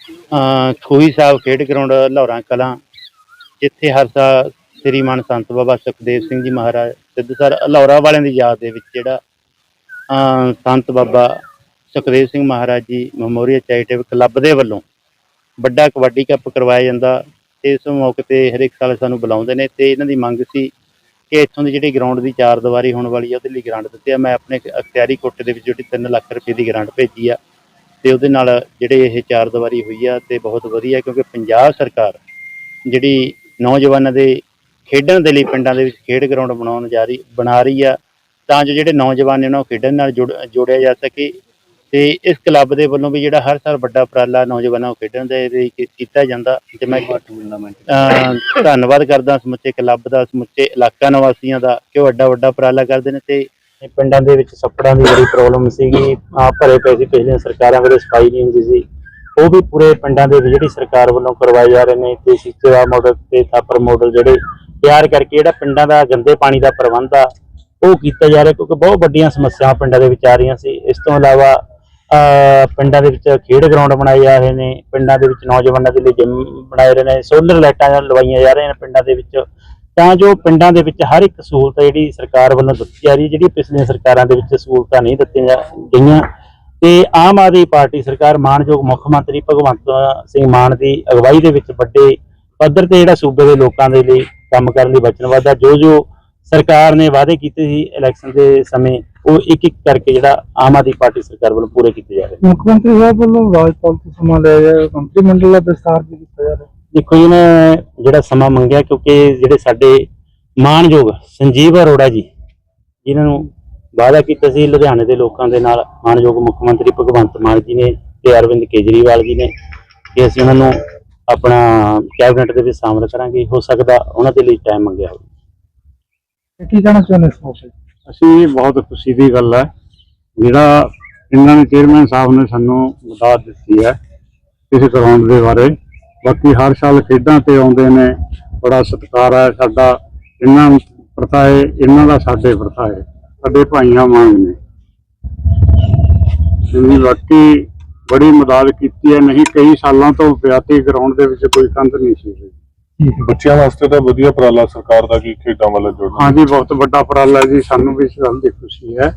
ਅ ਖੂਹੀ ਸਾਹਿਬ, ਖੇਡ ਗਰਾਊਂਡ, ਲਾਹੌਰਾਂ, ਕਲਾਂ, ਜਿੱਥੇ ਹਰ ਸਾਲ ਸ੍ਰੀ ਮਾਨ ਸੰਤ ਬਾਬਾ ਸੁਖਦੇਵ ਸਿੰਘ ਜੀ ਮਹਾਰਾਜ, ਸਿੱਧੂ ਸਿੱਧਸਰ ਲਾਹੌਰਾ ਵਾਲਿਆਂ ਦੀ ਯਾਦ ਦੇ ਵਿੱਚ ਜਿਹੜਾ ਸੰਤ ਬਾਬਾ Sukhdev Singh Maharaj ji memorial charitable club ਦੇ ਵੱਲੋਂ ਵੱਡਾ ਕਬੱਡੀ ਕੱਪ ਕਰਵਾਇਆ ਜਾਂਦਾ। ਤੇ ਇਸ ਮੌਕੇ ਤੇ ਹਰੇਕ ਸਾਲ ਸਾਨੂੰ ਬੁਲਾਉਂਦੇ ਨੇ ਤੇ ਇਹਨਾਂ ਦੀ ਮੰਗ ਸੀ ਕਿ ਇੱਥੋਂ ਦੀ ਜਿਹੜੀ ਗਰਾਊਂਡ ਦੀ ਚਾਰ ਦੀਵਾਰੀ ਹੋਣ ਵਾਲੀ ਆ, ਉਹਦੇ ਲਈ ਗ੍ਰਾਂਟ ਦਿੱਤੀ ਆ। ਮੈਂ ਆਪਣੇ ਅਖਤਿਆਰੀ ਕੋਟੇ ਦੇ ਵਿੱਚ ਜਿਹੜੀ 3 ਲੱਖ ਰੁਪਏ ਦੀ ਗ੍ਰਾਂਟ ਭੇਜੀ ਆ। ਤੇ ਉਹਦੇ ਨਾਲ ਜਿਹੜੇ ਇਹ ਚਾਰ ਦੀਵਾਰੀ ਹੋਈ ਆ ਤੇ ਬਹੁਤ ਵਧੀਆ ਕਿਉਂਕਿ ਪੰਜਾਬ ਸਰਕਾਰ ਜਿਹੜੀ ਨੌਜਵਾਨਾਂ ਦੇ ਖੇਡਣ ਦੇ ਲਈ ਪਿੰਡਾਂ ਦੇ ਵਿੱਚ ਖੇਡ ਗਰਾਊਂਡ ਬਣਾਉਣ ਜਾ ਰਹੀ ਬਣਾ ਰਹੀ ਆ ਤਾਂ ਜੋ ਜਿਹੜੇ ਨੌਜਵਾਨ ਨੇ ਉਹਨਾਂ ਨੂੰ ਖੇਡਣ ਨਾਲ ਜੁੜ- ਜੋੜਿਆ ਜਾ ਸਕੇ ਤੇ ਇਸ ਕਲੱਬ ਦੇ ਵੱਲੋਂ ਵੀ ਜਿਹੜਾ ਹਰ ਸਾਲ ਵੱਡਾ ਉਪਰਾਲਾ ਨੌਜਵਾਨਾਂ ਨੂੰ ਖੇਡਣ ਦੇ ਲਈ ਕੀਤਾ ਜਾਂਦਾ ਤੇ ਮੈਂ ਧੰਨਵਾਦ ਕਰਦਾ ਸਮੁੱਚੇ ਕਲੱਬ ਦਾ ਸਮੁੱਚੇ ਇਲਾਕਾ ਨਿਵਾਸੀਆਂ ਦਾ ਕਿ ਉਹ ਵੱਡਾ ਵੱਡਾ ਉਪਰਾਲਾ ਕਰਦੇ ਨੇ ਤੇ ਪਿੰਡਾਂ ਦੇ ਵਿੱਚ ਛੱਪੜਾਂ ਦੀ ਬੜੀ ਪ੍ਰੋਬਲਮ ਸੀਗੀ। ਆ ਭਰੇ ਪਏ ਸੀ, ਪਿਛਲੀਆਂ ਸਰਕਾਰਾਂ ਵੇਲੇ ਸਫ਼ਾਈ ਨਹੀਂ ਹੁੰਦੀ ਸੀ। ਉਹ ਵੀ ਪੂਰੇ ਪਿੰਡਾਂ ਦੇ ਜਿਹੜੀ ਸਰਕਾਰ ਵੱਲੋਂ ਕਰਵਾਏ ਜਾ ਰਹੇ ਨੇ ਤੇ ਸਿੱਚੇਵਾ ਮਾਡਲ ਤੇ ਥਾਪਰ ਮਾਡਲ ਜਿਹੜੇ ਤਿਆਰ ਕਰਕੇ ਜਿਹੜਾ ਪਿੰਡਾਂ ਦਾ ਗੰਦੇ ਪਾਣੀ ਦਾ ਪ੍ਰਬੰਧ ਆ, ਉਹ ਕੀਤਾ ਜਾ ਰਿਹਾ ਕਿਉਂਕਿ ਬਹੁਤ ਵੱਡੀਆਂ ਸਮੱਸਿਆਵਾਂ ਪਿੰਡਾਂ ਦੇ ਵਿੱਚ ਆ ਰਹੀਆਂ ਸੀ। ਇਸ ਤੋਂ ਇਲਾਵਾ, ਅਹ, ਪਿੰਡਾਂ ਦੇ ਵਿੱਚ ਖੇਡ ਗਰਾਊਂਡ ਬਣਾਏ ਜਾ ਰਹੇ ਨੇ। ਪਿੰਡਾਂ ਦੇ ਵਿੱਚ ਨੌਜਵਾਨਾਂ ਦੇ ਲਈ ਜਿਮ ਬਣਾਏ ਰਹੇ ਨੇ। ਸੋਲਰ ਲਾਈਟਾਂ ਲਵਾਈਆਂ ਜਾ ਰਹੀਆਂ ਨੇ ਪਿੰਡਾਂ ਦੇ ਵਿੱਚ। ਤਾਂ ਜੋ ਪਿੰਡਾਂ ਦੇ ਵਿੱਚ ਹਰ ਇੱਕ ਸਹੂਲਤ ਜਿਹੜੀ ਸਰਕਾਰ ਵੱਲੋਂ ਦਿੱਤੀ ਜਾ ਰਹੀ ਹੈ, ਜਿਹੜੀ ਪਿਛਲੀਆਂ ਸਰਕਾਰਾਂ ਦੇ ਵਿੱਚ ਸਹੂਲਤਾਂ ਨਹੀਂ ਦਿੱਤੀਆਂ ਗਈਆਂ, ਤੇ ਆਮ ਆਦਮੀ ਪਾਰਟੀ ਸਰਕਾਰ ਮਾਨਯੋਗ ਮੁੱਖ ਮੰਤਰੀ ਭਗਵੰਤ ਸਿੰਘ ਮਾਨ ਦੀ ਅਗਵਾਈ ਦੇ ਵਿੱਚ ਵੱਡੇ ਪੱਧਰ ਤੇ ਜਿਹੜਾ ਸੂਬੇ ਦੇ ਲੋਕਾਂ ਦੇ ਲਈ ਕੰਮ ਕਰਨ ਦੀ ਵਚਨਬੱਧ ਹੈ ਜੋ ਜੋ ਸਰਕਾਰ ਨੇ ਵਾਅਦੇ ਕੀਤੇ ਸੀ ਇਲੈਕਸ਼ਨ ਦੇ ਸਮੇਂ, ਉਹ ਇੱਕ ਇੱਕ ਕਰਕੇ ਜਿਹੜਾ ਆਮ ਆਦਮੀ ਪਾਰਟੀ ਸਰਕਾਰ ਵੱਲੋਂ ਪੂਰੇ ਕੀਤੇ ਜਾ ਰਹੇ ਮੁੱਖ ਮੰਤਰੀ ਸਾਹਿਬ ਵੱਲੋਂ ਰਾਜਪਾਲ ਤੋਂ ਸਮਾਂ ਲਿਆ ਜਾਏ ਮੰਤਰੀ ਮੰਡਲ ਦਾ ਵਿਸਤਾਰ ਵੀ ਕੀਤਾ ਜਾ ਰਿਹਾ। ਦੇਖੋ ਜੀ ਨੇ ਜਿਹੜਾ ਸਮਾਂ ਮੰਗਿਆ ਕਿਉਂਕਿ ਜਿਹੜੇ ਸਾਡੇ ਮਾਨਯੋਗ ਸੰਜੀਵ ਅਰੋੜਾ ਜੀ ਜਿਨ੍ਹਾਂ ਨੂੰ ਵਾਅਦਾ ਕੀਤਾ ਸੀ ਲੁਧਿਆਣੇ ਦੇ ਲੋਕਾਂ ਦੇ ਨਾਲ ਮਾਨਯੋਗ ਮੁੱਖ ਮੰਤਰੀ ਭਗਵੰਤ ਮਾਨ ਜੀ ਨੇ ਤੇ ਅਰਵਿੰਦ ਕੇਜਰੀਵਾਲ ਜੀ ਨੇ ਕਿ ਅਸੀਂ ਉਹਨਾਂ ਨੂੰ ਆਪਣਾ ਕੈਬਨਿਟ ਦੇ ਵਿੱਚ ਸ਼ਾਮਲ ਕਰਾਂਗੇ। ਹੋ ਸਕਦਾ ਉਹਨਾਂ ਦੇ ਲਈ ਟਾਈਮ ਮੰਗਿਆ ਹੋਵੇ। ਕੀ ਕਹਿਣਾ ਚਾਹੁੰਦੇ ਤੇ? ਅਸੀਂ ਬਹੁਤ ਖੁਸ਼ੀ ਦੀ ਗੱਲ ਹੈ। ਜਿਹੜਾ ਇਹਨਾਂ ਨੇ ਚੇਅਰਮੈਨ ਸਾਹਿਬ ਨੇ ਸਾਨੂੰ ਮਦਦ ਦਿੱਤੀ ਹੈ ਇਸ ਗਰਾਊਂਡ ਦੇ ਬਾਰੇ। ਬਾਕੀ ਹਰ ਸਾਲ ਖੇਡਾਂ ਤੇ ਆਉਂਦੇ ਨੇ ਬੜਾ ਸਤਿਕਾਰ ਹੈ ਸਾਡਾ। ਇਹਨਾਂ ਪ੍ਰਥਾ ਹੈ ਇਹਨਾਂ ਦਾ ਸਾਡੇ ਪ੍ਰਥਾ ਹੈ ਸਾਡੇ ਭਾਈਆਂ ਵਾਂਗ ਨੇ। ਜਿੰਨੀ ਬਾਕੀ ਬੜੀ ਮਦਦ ਕੀਤੀ ਹੈ ਨਹੀਂ ਕਈ ਸਾਲਾਂ ਤੋਂ ਵਿਆਤੀ ਗਰਾਊਂਡ ਦੇ ਵਿੱਚ ਕੋਈ ਕੰਧ ਨਹੀਂ ਸੀ। ਬੱਚਿਆਂ ਵਾਸਤੇ ਤਾਂ ਵਧੀਆ ਉਪਰਾਲਾ ਸਰਕਾਰ ਦਾ ਕੀ ਖੇਡਾਂ ਵੱਲ ਜੋੜਨਾ। ਹਾਂਜੀ ਬਹੁਤ ਵੱਡਾ ਉਪਰਾਲਾ ਜੀ ਸਾਨੂੰ ਵੀ ਇਸ ਗੱਲ ਦੀ ਖੁਸ਼ੀ ਹੈ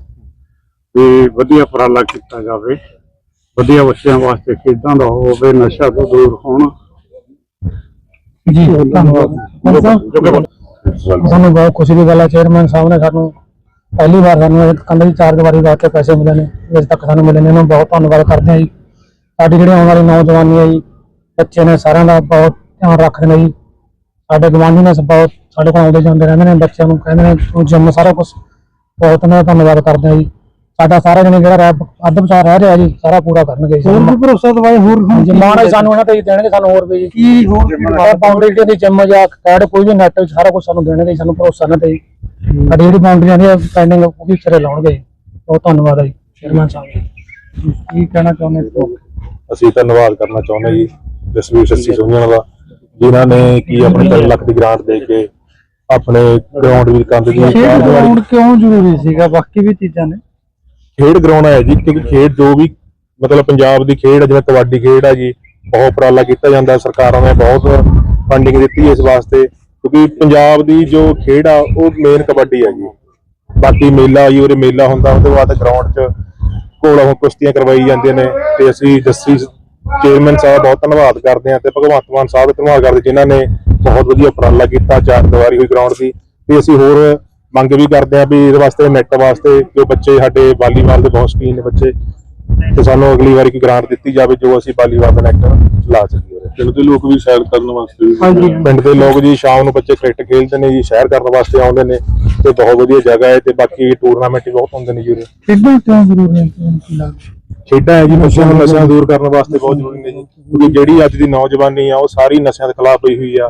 ਵੀ ਵਧੀਆ ਉਪਰਾਲਾ ਕੀਤਾ ਜਾਵੇ। ਵਧੀਆ ਬੱਚਿਆਂ ਵਾਸਤੇ ਖੇਡਾਂ ਦਾ ਹੋਵੇ ਨਸ਼ਾ ਤੋਂ ਦੂਰ ਹੋਣ। ਜੀ ਧੰਨਵਾਦ। ਸਾਹਿਬ, ਸਾਨੂੰ ਬਹੁਤ ਖੁਸ਼ੀ ਦੀ ਗੱਲ ਹੈ ਚੇਅਰਮੈਨ ਸਾਹਿਬ ਨੇ ਸਾਨੂੰ ਪਹਿਲੀ ਵਾਰ ਸਾਨੂੰ ਇਹ ਕੰਧ ਦੀ ਚਾਰ ਦੀਵਾਰੀ ਵਾਸਤੇ ਪੈਸੇ ਮਿਲੇ ਨੇ ਅਜੇ ਤੱਕ ਸਾਨੂੰ ਮਿਲੇ ਨੇ ਇਹਨਾਂ ਨੂੰ ਬਹੁਤ ਧੰਨਵਾਦ ਕਰਦੇ ਹਾਂ ਜੀ। ਸਾਡੀ ਜਿਹੜੀ ਆਉਣ ਵਾਲੀ ਨੌਜਵਾਨੀ ਹੈ ਜੀ ਬੱਚੇ ਨੇ ਸਾਰਿਆਂ ਦਾ ਬਹੁਤ ਧਿਆਨ ਰੱਖਦੇ ਨੇ ਜੀ। ਸਾਡੇ ਗਵਾਂਢੀ ਨੇ ਬਹੁਤ ਸਾਡੇ ਕੋਲ ਆਉਂਦੇ ਜਾਂਦੇ ਰਹਿੰਦੇ ਨੇ ਬੱਚਿਆਂ ਨੂੰ ਕਹਿੰਦੇ ਨੇ ਤੂੰ ਜਿੰਮ ਸਾਰਾ ਕੁਝ ਬਹੁਤ ਉਹਨਾਂ ਦਾ ਧੰਨਵਾਦ ਕਰਦੇ ਹਾਂ ਜੀ। ਸਾਡਾ ਸਾਰਾ ਜਣੇ ਜਿਹੜਾ ਰਹਿ- ਅੱਧ ਵਿਚਾਰ ਰਹਿ ਰਿਹਾ ਜੀ ਸਾਰਾ ਪੂਰਾ ਕਰਨਗੇ ਜੀ। ਹੋਰ ਵੀ ਭਰੋਸਾ ਦਵਾਏ ਹੋਰ ਜਮਾਨਾ ਸਾਨੂੰ ਇਹਨਾਂ ਤੇ ਹੀ ਦੇਣਗੇ ਸਾਨੂੰ ਹੋਰ ਵੀ ਜੀ। ਕੀ ਹੋਰ ਬਾਉਂਡਰੀ ਦੀ ਜਿੰਮ ਜਾਂ ਕੈਡ ਕੋਈ ਵੀ ਨੈਟ ਸਾਰਾ ਕੁਝ ਸਾਨੂੰ ਦੇਣਗੇ ਸਾਨੂੰ ਭਰੋਸਾ ਨਾ ਤੇ ਸਾਡੀ ਜਿਹੜੀ ਬਾਉਂਡਰੀਆਂ ਦੀ ਪੈਂਡਿੰਗ ਉਹ ਵੀ ਸਿਰੇ ਲਾਉਣਗੇ। ਬਹੁਤ ਧੰਨਵਾਦ ਹੈ ਜੀ ਚੇਅਰਮੈਨ ਸਾਹਿਬ ਕੀ ਕਹਿਣਾ ਚਾਹੁੰਦੇ ਹੋ? ਅਸੀਂ ਧੰਨਵਾਦ ਕਰਨਾ ਚਾਹੁੰਦੇ ਜੀ ਜਸਵੀਰ ਸੱਸੀ ਸੋਨੀਆ ਦਾ ਜਿਨ੍ਹਾਂ ਨੇ ਕੀ ਆਪਣੇ 3 ਲੱਖ ਦੀ ਗ੍ਰਾਂਟ ਦੇ ਕੇ ਆਪਣੇ ਗਰਾਊਂਡ ਦੀ ਕੰਧ ਦੀ ਦੀਵਾਰੀ ਕਿਉਂ ਜ਼ਰੂਰੀ ਸੀਗਾ? ਬਾਕੀ ਵੀ ਚੀਜ਼ਾਂ ਨੇ। ਖੇਡ ਗਰਾਊਂਡ ਹੈ ਜੀ, ਕਿਉਂਕਿ ਖੇਡ ਜੋ ਵੀ ਮਤਲਬ ਪੰਜਾਬ ਦੀ ਖੇਡ ਹੈ, ਜਿਵੇਂ ਕਬੱਡੀ ਖੇਡ ਹੈ ਜੀ, ਬਹੁਤ ਉਪਰਾਲਾ ਕੀਤਾ ਜਾਂਦਾ ਸਰਕਾਰਾਂ ਨੇ, ਬਹੁਤ ਫੰਡਿੰਗ ਦਿੱਤੀ ਇਸ ਵਾਸਤੇ, ਕਿਉਂਕਿ ਪੰਜਾਬ ਦੀ ਜੋ ਖੇਡ ਆ, ਉਹ ਮੇਨ ਕਬੱਡੀ ਹੈ ਜੀ। ਬਾਕੀ ਮੇਲਾ ਜੀ, ਉਰੇ ਮੇਲਾ ਹੁੰਦਾ, ਉਹਦੇ ਬਾਅਦ ਗਰਾਊਂਡ 'ਚ ਘੋੜਾ ਕੁਸ਼ਤੀਆਂ ਕਰਵਾਈ ਜਾਂਦੀਆਂ ਨੇ, ਤੇ ਅਸੀਂ ਜੱਸੀ ਚੇਅਰਮੈਨ ਸਾਹਿਬ ਬਹੁਤ ਧੰਨਵਾਦ ਕਰਦੇ ਹਾਂ, ਤੇ ਭਗਵੰਤ ਮਾਨ ਸਾਹਿਬ ਧੰਨਵਾਦ ਕਰਦੇ, ਜਿਨ੍ਹਾਂ ਨੇ ਬਹੁਤ ਵਧੀਆ ਉਪਰਾਲਾ ਕੀਤਾ, ਚਾਰ ਦੀਵਾਰੀ ਹੋਈ ਗਰਾਊਂਡ ਦੀ, ਤੇ ਅਸੀਂ ਹੋਰ ਮੰਗ ਵੀ ਕਰਦੇ ਹਾਂ ਵੀ ਇਹਦੇ ਵਾਸਤੇ ਨੈਟ ਵਾਸਤੇ ਜੋ ਬੱਚੇ ਸਾਡੇ ਵਾਲੀਬਾਲ ਦੇ ਬਹੁਤ ਸ਼ੌਕੀਨ ਨੇ ਬੱਚੇ ਤੇ ਸਾਨੂੰ ਅਗਲੀ ਵਾਰੀ ਕੋਈ ਗ੍ਰਾਂਟ ਦਿੱਤੀ ਜਾਵੇ ਜੋ ਅਸੀਂ ਵਾਲੀਬਾਲ ਦਾ ਨੈਟ ਲਾ ਸਕੀਏ ਪਿੰਡ ਦੇ ਲੋਕ ਵੀ ਸੈਰ ਕਰਨ ਵਾਸਤੇ ਹਾਂਜੀ। ਪਿੰਡ ਦੇ ਲੋਕ ਜੀ ਸ਼ਾਮ ਨੂੰ ਬੱਚੇ ਕ੍ਰਿਕਟ ਖੇਡਦੇ ਨੇ ਜੀ ਸੈਰ ਕਰਨ ਵਾਸਤੇ ਆਉਂਦੇ ਨੇ ਤੇ ਬਹੁਤ ਵਧੀਆ ਜਗ੍ਹਾ ਹੈ ਤੇ ਬਾਕੀ ਟੂਰਨਾਮੈਂਟ ਵੀ ਬਹੁਤ ਹੁੰਦੇ ਨੇ ਜੀ ਉਰੇ। ਖੇਡਾਂ ਕਿਉਂ ਜ਼ਰੂਰੀ ਹੈ ਕੀ ਖੇਡਾਂ ਹੈ ਜੀ ਨਸ਼ਿਆਂ ਨੂੰ ਨਸ਼ਿਆਂ ਦੂਰ ਕਰਨ ਵਾਸਤੇ ਬਹੁਤ ਜ਼ਰੂਰੀ ਨੇ ਜੀ ਕਿਉਂਕਿ ਜਿਹੜੀ ਅੱਜ ਦੀ ਨੌਜਵਾਨੀ ਆ ਉਹ ਸਾਰੀ ਨਸ਼ਿਆਂ ਦੇ ਖਿਲਾਫ ਹੋਈ ਹੋਈ ਆ।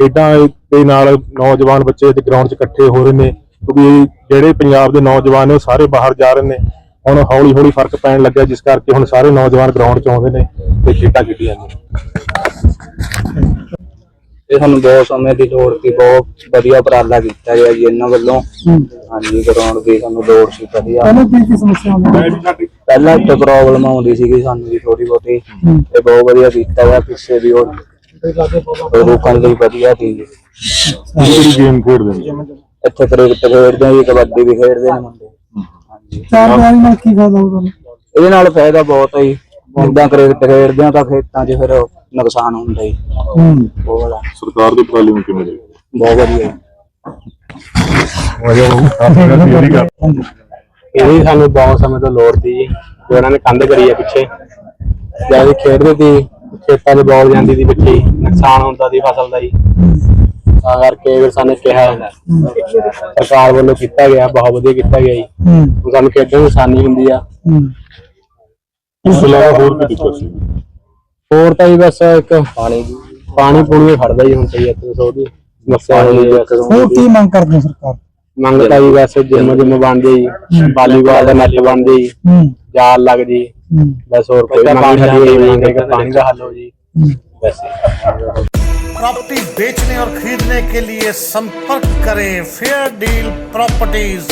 ਖੇਡਾਂ ਦੇ ਨਾਲ ਨੌਜਵਾਨ ਬੱਚੇ ਤੇ ਗਰਾਊਂਡ 'ਚ ਇਕੱਠੇ ਹੋ ਰਹੇ ਨੇ ਕਿਉਂਕਿ ਜਿਹੜੇ ਪੰਜਾਬ ਦੇ ਨੌਜਵਾਨ ਨੇ ਉਹ ਸਾਰੇ ਬਾਹਰ ਜਾ ਰਹੇ ਨੇ। ਹੁਣ ਹੌਲੀ ਹੌਲੀ ਫ਼ਰਕ ਪੈਣ ਲੱਗਿਆ ਜਿਸ ਕਰਕੇ ਹੁਣ ਸਾਰੇ ਨੌਜਵਾਨ ਗਰਾਊਂਡ 'ਚ ਆਉਂਦੇ ਨੇ ਤੇ ਖੇਡਾਂ ਖੇਡੀਆਂ ਨੇ। ਇਹ ਸਾਨੂੰ ਬਹੁਤ ਸਮੇਂ ਦੀ ਲੋੜ ਸੀ ਬਹੁਤ ਵਧੀਆ ਉਪਰਾਲਾ ਕੀਤਾ ਗਿਆ ਜੀ ਇਹਨਾਂ ਵੱਲੋਂ। ਹਾਂਜੀ ਗਰਾਊਂਡ ਦੀ ਸਾਨੂੰ ਲੋੜ ਸੀ ਵਧੀਆ। ਪਹਿਲਾਂ ਕੀ ਕੀ ਸਮੱਸਿਆ ਆਉਂਦੀਆਂ ਪਹਿਲਾਂ ਇੱਥੇ ਪ੍ਰੋਬਲਮ ਆਉਂਦੀ ਸੀਗੀ ਸਾਨੂੰ ਵੀ ਥੋੜੀ ਬਹੁਤੀ। ਤੇ ਬਹੁਤ ਵਧੀਆ ਕੀਤਾ ਗਿਆ ਪਿੱਛੇ ਵੀ ਉਹ ਰੋਕਣ ਲਈ ਵਧੀਆ ਸੀ। ਕਿਹੜੀ ਗੇਮ ਖੇਡਦੇ ਨੇ ਇੱਥੇ ਕ੍ਰਿਕਟ ਖੇਡਦੇ ਆ ਜੀ ਕਬੱਡੀ ਵੀ ਖੇਡਦੇ ਨੇ ਮੁੰਡੇ। ਹਾਂਜੀ। ਚਾਰ ਦੀਵਾਰੀ ਨਾਲ ਕੀ ਫਾਇਦਾ ਹੋਊ ਤੁਹਾਨੂੰ? ਇਹਦੇ ਨਾਲ ਫਾਇਦਾ ਬਹੁਤ ਹੈ ਜਿੱਦਾਂ ਕ੍ਰਿਕਟ ਖੇਡਦੇ ਆ ਤਾਂ ਖੇਤਾਂ 'ਚ ਫਿਰ ਨੁਕਸਾਨ ਹੁੰਦਾ ਹੂੰ। ਉਹ ਵਾਲਾ। ਸਰਕਾਰ ਦੇ ਉਪਰਾਲੇ ਨੂੰ ਕਿਵੇਂ ਬਹੁਤ ਵਧੀਆ। ਜੀ ਇਹਦੀ ਸਾਨੂੰ ਬਹੁਤ ਸਮੇਂ ਤੋਂ ਲੋੜ ਸੀ ਜੀ। ਜੋ ਉਹਨਾਂ ਨੇ ਕੰਧ ਕਰੀ ਹੈ ਪਿੱਛੇ ਜਦ ਖੇਡਦੇ ਸੀ ਖੇਤਾਂ 'ਚ ਬੋਲ ਜਾਂਦੀ ਸੀ ਪਿੱਛੇ ਹੀ, ਨੁਕਸਾਨ ਹੁੰਦਾ ਸੀ ਫਸਲ ਦਾ ਜੀ। ਤਾਂ ਕਰਕੇ ਫਿਰ ਸਾਨੂੰ ਕਿਹਾ ਸਰਕਾਰ ਵੱਲੋਂ ਕੀਤਾ ਗਿਆ ਬਹੁਤ ਵਧੀਆ ਕੀਤਾ ਗਿਆ ਜੀ। ਹੂੰ। ਹੁਣ ਸਾਨੂੰ ਖੇਡਣ ਦੀ ਆਸਾਨੀ ਹੁੰਦੀ ਆ। ਹੂੰ। ਇਸ ਤੋਂ ਇਲਾਵਾ ਹੋਰ ਕੀ ਦਿੱਕਤ ਸੀ ਹੋਰ ਤਾਂ ਜੀ ਬਸ ਇੱਕ ਪਾਣੀ। ਪਾਣੀ ਪੂਣੀ ਖੜਦਾ ਜੀ ਹੁਣ ਤੇ ਇੱਥੇ ਸੋਦੀ ਸਮੱਸਿਆ ਹੋਈ ਹੈ ਹੋਰ ਕੀ ਮੰਗ ਕਰਦੇ ਹੋ ਸਰਕਾਰ? ਮੰਗ ਤਾਂ ਜੀ ਬਸ ਜਿੰਮ ਜਿੰਮ ਬਣ ਜੇ। ਵਾਲੀਬਾਲ ਦਾ ਨੈਟ ਬਣ ਜੇ ਜੀ। ਹੂੰ। ਜਾਲ ਲੱਗ ਜੀ ਹੂੰ ਬਸ ਹੋਰ ਕੋਈ ਮੰਗ ਨਹੀਂ ਹੈ ਮੰਗ ਹੈ ਕਿ ਪਾਣੀ ਦਾ ਹੱਲ ਹੋ ਜੀ ਹੂੰ ਵੈਸੇ प्रॉपर्टी बेचने और खरीदने के लिए संपर्क करें फेयर डील प्रॉपर्टीज